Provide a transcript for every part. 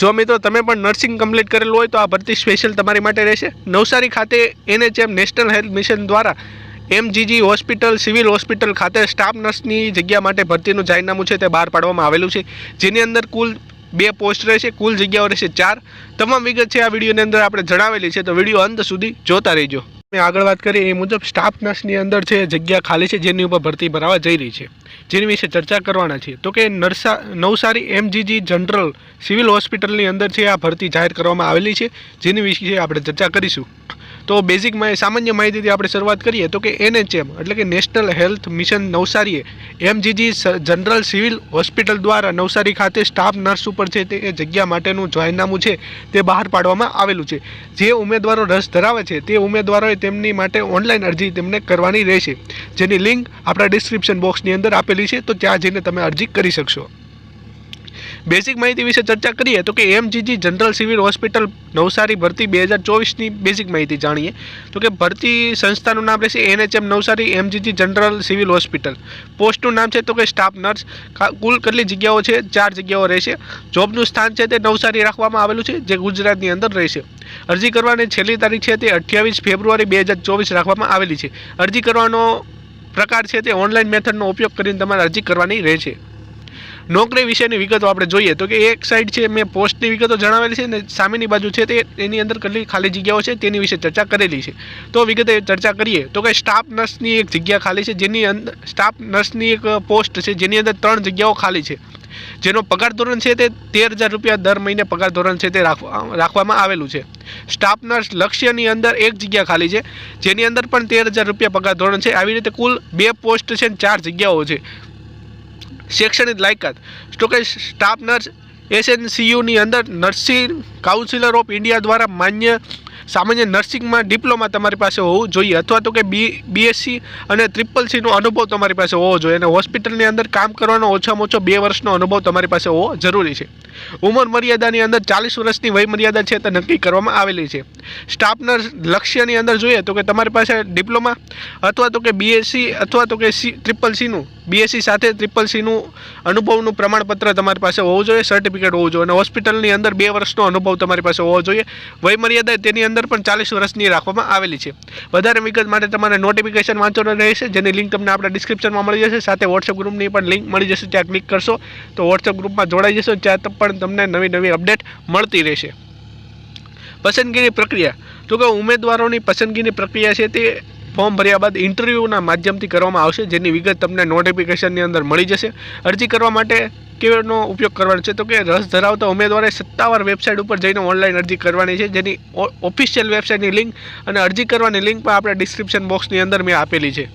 જો મિત્રો, તમે પણ નર્સિંગ કમ્પ્લીટ કરેલું હોય તો આ ભરતી સ્પેશિયલ તમારી માટે રહેશે. નવસારી ખાતે એનએચએમ નેશનલ હેલ્થ મિશન દ્વારા એમજીજી હોસ્પિટલ સિવિલ હોસ્પિટલ ખાતે સ્ટાફ નર્સની જગ્યા માટે ભરતીનું જાહેરનામું છે તે બહાર પાડવામાં આવેલું છે. જેની અંદર કુલ બે પોસ્ટ રહેશે, કુલ જગ્યાઓ રહેશે ચાર. તમામ વિગત છે આ વિડીયોની અંદર આપણે જણાવેલી છે, તો વીડિયો અંત સુધી જોતા રહેજો. મેં આગળ વાત કરી એ મુજબ સ્ટાફ નર્સની અંદર છે, જગ્યા ખાલી છે, જેની ઉપર ભરતી ભરાવા જઈ રહી છે. જેની વિશે ચર્ચા કરવાના છે તો કે નરસા, નવસારી એમજીજી જનરલ સિવિલ હોસ્પિટલની અંદર છે, આ ભરતી જાહેર કરવામાં આવેલી છે. જેની વિશે આપણે ચર્ચા કરીશું. તો બેઝિક સામાન્ય માહિતીથી આપણે શરૂઆત કરીએ તો કે એનએચએમ, એટલે કે નેશનલ હેલ્થ મિશન નવસારીએ એમજીજી જનરલ સિવિલ હોસ્પિટલ દ્વારા નવસારી ખાતે સ્ટાફ નર્સ ઉપર છે તે જગ્યા માટેનું જાહેરનામું છે તે બહાર પાડવામાં આવેલું છે. જે ઉમેદવારો રસ ધરાવે છે તે ઉમેદવારોએ તેમની માટે ઓનલાઈન અરજી તેમને કરવાની રહેશે. જેની લિંક આપણા ડિસ્ક્રિપ્શન બોક્સની અંદર આપેલી છે તો ત્યાં જઈને તમે અરજી કરી શકશો. બેઝિક માહિતી વિશે ચર્ચા કરીએ તો કે MGG general civil hospital Navsari, ભરતી બે હજાર ચોવીસની બેઝિક માહિતી જાણીએ. તો કે ભરતી સંસ્થાનું નામ રહેશે NHM Navsari MGG general civil hospital પોસ્ટનું નામ છે તો કે સ્ટાફ નર્સ કુલ કેટલી જગ્યાઓ છે? ચાર જગ્યાઓ રહેશે. જોબનું સ્થાન છે તે નવસારી રાખવામાં આવેલું છે, જે ગુજરાતની અંદર રહેશે. અરજી કરવાની છેલ્લી તારીખ છે તે અઠ્યાવીસ ફેબ્રુઆરી બે હજાર ચોવીસ રાખવામાં આવેલી છે. અરજી કરવાનો પ્રકાર છે તે ઓનલાઈન મેથડનો ઉપયોગ કરીને તમારે અરજી કરવાની રહેશે. નોકરી વિશેની વિગતો આપણે જોઈએ તો કે એક સાઈડ છે, મેં પોસ્ટની વિગતો જણાવેલી છે ને સામેની બાજુ છે તે એની અંદર કેટલી ખાલી જગ્યાઓ છે તેની વિશે ચર્ચા કરેલી છે. તો વિગતે ચર્ચા કરીએ તો કે સ્ટાફ નર્સની એક જગ્યા ખાલી છે જેની અંદર સ્ટાફ નર્સની એક પોસ્ટ છે જેની અંદર ત્રણ જગ્યાઓ ખાલી છે. જેનો પગાર ધોરણ છે તે તેર હજાર રૂપિયા દર મહિને પગાર ધોરણ છે તે રાખવા, રાખવામાં આવેલું છે. સ્ટાફ નર્સ લક્ષ્યની અંદર એક જગ્યા ખાલી છે, જેની અંદર પણ તેર હજાર રૂપિયા પગાર ધોરણ છે. આવી રીતે કુલ બે પોસ્ટ છે ચાર જગ્યાઓ છે. શૈક્ષણિક લાયકાત. તો કે સ્ટાફ નર્સ, એસએનસીયુની અંદર નર્સિંગ કાઉન્સિલર ઓફ ઇન્ડિયા દ્વારા માન્ય સામાન્ય નર્સિંગમાં ડિપ્લોમા તમારી પાસે હોવું જોઈએ અથવા તો કે બી, બીએસસી અને ટ્રિપલ સીનો અનુભવ તમારી પાસે હોવો જોઈએ. અને હોસ્પિટલની અંદર કામ કરવાનો ઓછામાં ઓછો બે વર્ષનો અનુભવ તમારી પાસે હોવો જરૂરી છે. ઉંમર મર્યાદાની અંદર ચાલીસ વર્ષની વયમર્યાદા છે તે નક્કી કરવામાં આવેલી છે. સ્ટાફ નર્સ લક્ષ્યની અંદર જોઈએ તો કે તમારી પાસે ડિપ્લોમા અથવા તો કે બીએસસી અથવા તો કે સી ટ્રિપલ સીનું બીએસસી સાથે ટ્રિપલ સીનું અનુભવનું પ્રમાણપત્ર તમારી પાસે હોવું જોઈએ સર્ટિફિકેટ હોવું જોઈએ અને હોસ્પિટલની અંદર બે વર્ષનો અનુભવ તમારી પાસે હોવો જોઈએ. વયમર્યાદા તેની અંદર પણ ચાલીસ વર્ષની રાખવામાં આવેલી છે. વધારે વિગત માટે તમારે નોટિફિકેશન વાંચવાનું રહેશે, જેની લિંક તમને આપણા ડિસ્ક્રિપ્શનમાં મળી જશે. સાથે વોટ્સએપ ગ્રુપની પણ લિંક મળી જશે, ત્યાં ક્લિક કરશો તો વોટ્સએપ ગ્રુપમાં જોડાઈ જશો ત્યાં પણ તમને નવી નવી અપડેટ મળતી રહેશે. પસંદગીની પ્રક્રિયા. તો કે ઉમેદવારોની પસંદગીની પ્રક્રિયા છે તે ફોર્મ ભર્યા બાદ ઇન્ટરવ્યૂના માધ્યમથી કરવામાં આવશે, જેની વિગત તમને નોટિફિકેશનની અંદર મળી જશે. અરજી કરવા માટે કેનો ઉપયોગ કરવાનો છે? તો કે રસ ધરાવતા ઉમેદવારે સત્તાવાર વેબસાઇટ ઉપર જઈને ઓનલાઈન અરજી કરવાની છે, જેની ઓફિશિયલ વેબસાઇટની લિંક અને અરજી કરવાની લિંક પણ આપણે ડિસ્ક્રિપ્શન બોક્સની અંદર મેં આપેલી છે.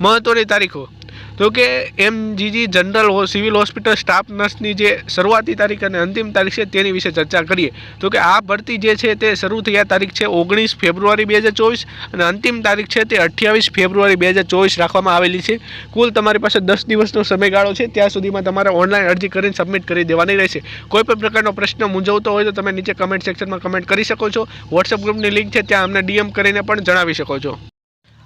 મહત્ત્વની તારીખો. તો કે MGG general civil hospital staff નર્સની જે શરૂઆતી તારીખ અને અંતિમ તારીખ છે તેની વિશે ચર્ચા કરીએ. તો કે આ ભરતી જે છે તે શરૂ થયા તારીખ છે ઓગણીસ ફેબ્રુઆરી બે હજાર ચોવીસ અને અંતિમ તારીખ છે તે અઠ્યાવીસ ફેબ્રુઆરી બે હજાર ચોવીસ રાખવામાં આવેલી છે. કુલ તમારી પાસે દસ દિવસનો સમયગાળો છે, ત્યાં સુધીમાં તમારે ઓનલાઈન અરજી કરીને સબમિટ કરી દેવાની રહેશે. કોઈ પણ પ્રકારનો પ્રશ્ન મૂંઝવતો હોય તો તમે નીચે કમેન્ટ સેક્શનમાં કમેન્ટ કરી શકો છો. વોટ્સઅપ ગ્રુપની લિંક છે, ત્યાં અમને ડીએમ કરીને પણ જણાવી શકો છો.